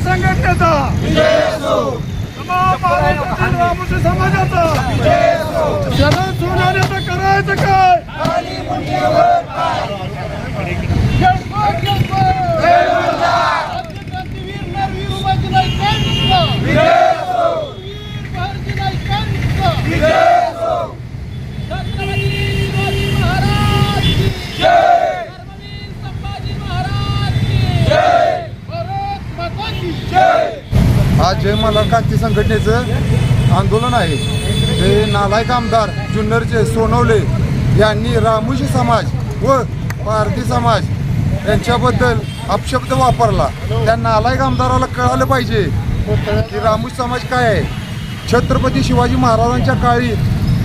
शेतकरी संघटनेचा. रामोशी समाजाचा. शरण सोनाऱ्याचं करायचं काय? क्रांती संघटनेचं आंदोलन आहे. ते नालायक आमदार जुन्नरचे सोनवले यांनी रामोशी समाज व पारधी समाज यांच्याबद्दल अपशब्द वापरला. त्या नालायक आमदाराला कळालं पाहिजे की रामोशी समाज काय आहे. छत्रपती शिवाजी महाराजांच्या काळी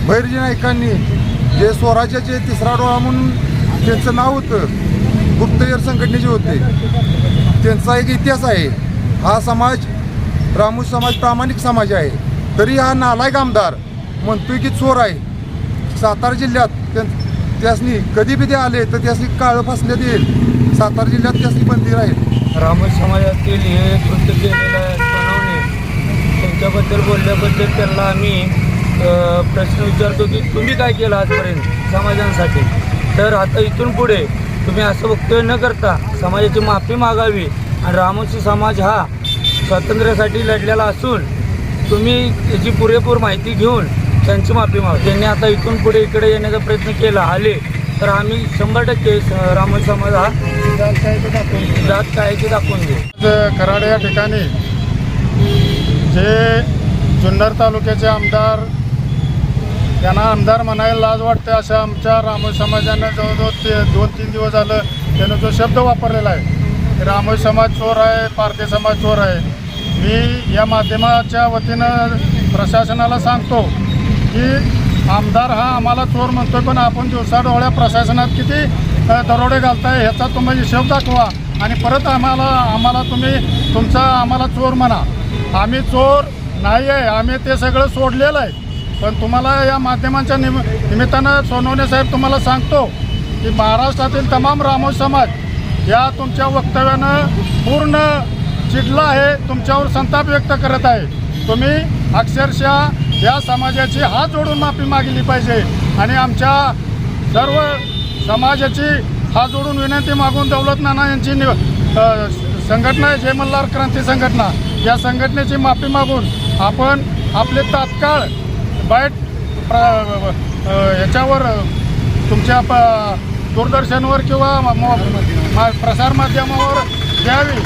भैरजी नायकांनी जे स्वराज्याचे तिसरा डोळा म्हणून त्यांचं नाव होतं गुप्तहेर संघटनेचे होते. त्यांचा एक इतिहास आहे. हा समाज रामू समाज प्रामाणिक समाज आहे. तरी हा नालायक आमदार म्हणतोय की चोर आहे. सातारा जिल्ह्यात त्यां- त्यासनी कधी बी ते आले तर त्यासनी काळं फासण्यात येईल. सातारा जिल्ह्यात त्यासनी बंदी राहील. रामू समाजातील हे कृत्य केलेलं आहे सोनवणे त्यांच्याबद्दल बोलल्याबद्दल त्यांना आम्ही प्रश्न विचारतो की तुम्ही काय केलं आजपर्यंत समाजांसाठी? तर आता इथून पुढे तुम्ही असं वक्तव्य न करता समाजाची माफी मागावी आणि रामोशी समाज हा स्वातंत्र्यासाठी लढलेला असून तुम्ही त्याची पुरेपूर माहिती घेऊन त्यांची माफी माग. त्यांनी आता इथून पुढे इकडे येण्याचा प्रयत्न केला आले तर आम्ही शंभर टक्के स- समाज हा जात काय ते दाखवून देऊ. कराड या ठिकाणी जे जुन्नर तालुक्याचे आमदार त्यांना आमदार म्हणायला लाज वाटते अशा आमच्या रामोस समाजानं जवळजवळ ते दोन तीन दिवस झालं त्यानं जो शब्द वापरलेला आहे की समाज चोर आहे पारधी समाज चोर आहे. मी या माध्यमाच्या वतीनं प्रशासनाला सांगतो की आमदार हा आम्हाला चोर म्हणतोय पण आपण दिवसाडोळ्या प्रशासनात किती दरोडे घालताय ह्याचा तुम्ही हिशोब दाखवा. आणि परत आम्हाला आम्हाला तुम्ही तुमचा आम्हाला चोर म्हणा. आम्ही चोर नाही आहे आम्ही ते सगळं सोडलेलं आहे. पण तुम्हाला या माध्यमांच्या निम निमित्तानं सोनवणे साहेब तुम्हाला सांगतो की महाराष्ट्रातील तमाम रामो समाज या तुमच्या वक्तव्यानं पूर्ण चिडला आहे तुमच्यावर संताप व्यक्त करत आहे. तुम्ही अक्षरशः या समाजाची हात जोडून माफी मागली पाहिजे आणि आमच्या सर्व समाजाची हात जोडून विनंती मागून दौलत नाना यांची नि संघटना आहे जय मल्हार क्रांती संघटना. या संघटनेची माफी मागून आपण आपले तात्काळ बाईट प्र याच्यावर तुमच्या प दूरदर्शनवर किंवा मा- प्रसारमाध्यमावर द्यावी.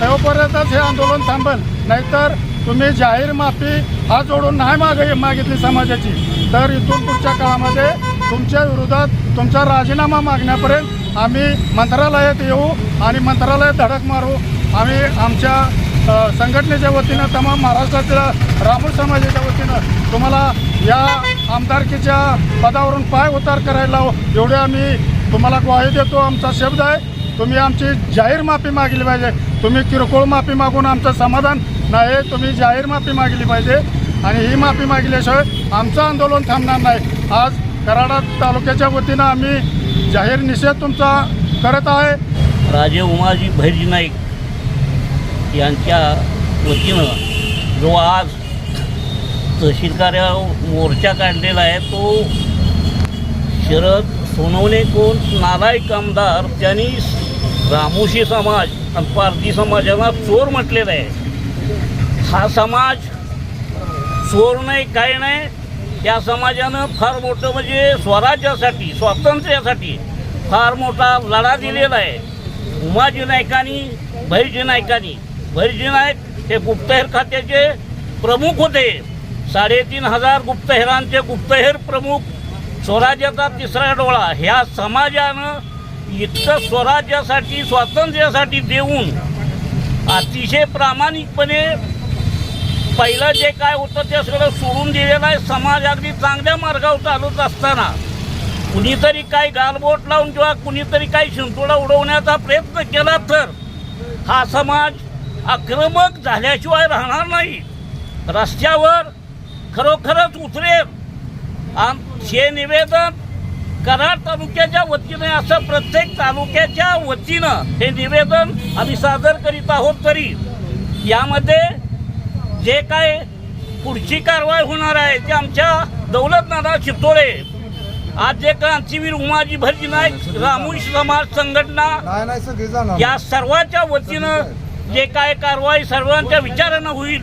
तेव्हापर्यंतच हे आंदोलन थांबेल. नाहीतर तुम्ही जाहीर माफी हात जोडून नाही माग मागितली समाजाची. तर इथून पुढच्या काळामध्ये तुमच्या विरोधात तुमचा राजीनामा मागण्यापर्यंत आम्ही मंत्रालयात येऊ आणि मंत्रालयात धडक मारू. आम्ही आमच्या संघटनेच्या वतीनं तमाम महाराष्ट्रातल्या रामूर समाजाच्या वतीनं तुम्हाला या आमदारकीच्या पदावरून पाय उतार करायला लावू एवढे आम्ही तुम्हाला ग्वाही देतो आमचा शब्द आहे. तुम्ही आमची जाहीर माफी मागली पाहिजे. तुम्ही किरकोळ माफी मागून आमचं समाधान नाही तुम्ही जाहीर माफी मागली पाहिजे. आणि ही माफी मागल्याशिवाय आमचं आंदोलन थांबणार नाही. आज कराडा तालुक्याच्या वतीनं आम्ही जाहीर निषेध तुमचा करत आहे. राजे उमाजी भैरजी नाईक यांच्या वतीनं जो आज तहसील कार्य मोर्चा काढलेला आहे तो शरद सोनवणे कोण नालायक आमदार त्यांनी रामोशी समाज आणि पारधी समाजाला चोर म्हटलेला आहे. हा समाज चोर नाही काय नाही त्या समाजानं फार मोठं म्हणजे स्वराज्यासाठी स्वातंत्र्यासाठी फार मोठा लढा दिलेला आहे. उमाजी नायकांनी भैरजी नायकांनी भैरजी नाईक हे गुप्तहेर खात्याचे प्रमुख होते. साडेतीन हजार गुप्तहेरांचे गुप्तहेर प्रमुख स्वराज्याचा तिसरा डोळा. ह्या समाजानं इतकं स्वराज्यासाठी स्वातंत्र्यासाठी देऊन अतिशय प्रामाणिकपणे पहिलं जे काय होतं ते सगळं सोडून दिलेलं आहे. समाज अगदी चांगल्या मार्गावर चालत असताना कुणीतरी काही गालबोट लावून किंवा कुणीतरी काही शिंतोडा उडवण्याचा प्रयत्न केला तर हा समाज आक्रमक झाल्याशिवाय राहणार नाही. रस्त्यावर खरोखरच उतरेल. आणि हे निवेदन कराड तालुक्याच्या वतीने असं प्रत्येक तालुक्याच्या वतीनं हे निवेदन आम्ही सादर करीत आहोत तरी यामध्ये जे काय पुढची कारवाई होणार आहे ते आमच्या दौलतनाथा चित्तोळे आज जे क्रांतीवीर उमाजी भटजी नाईक रामोशी समाज संघटना या सर्वांच्या वतीनं जे काय कारवाई सर्वांच्या विचारानं होईल.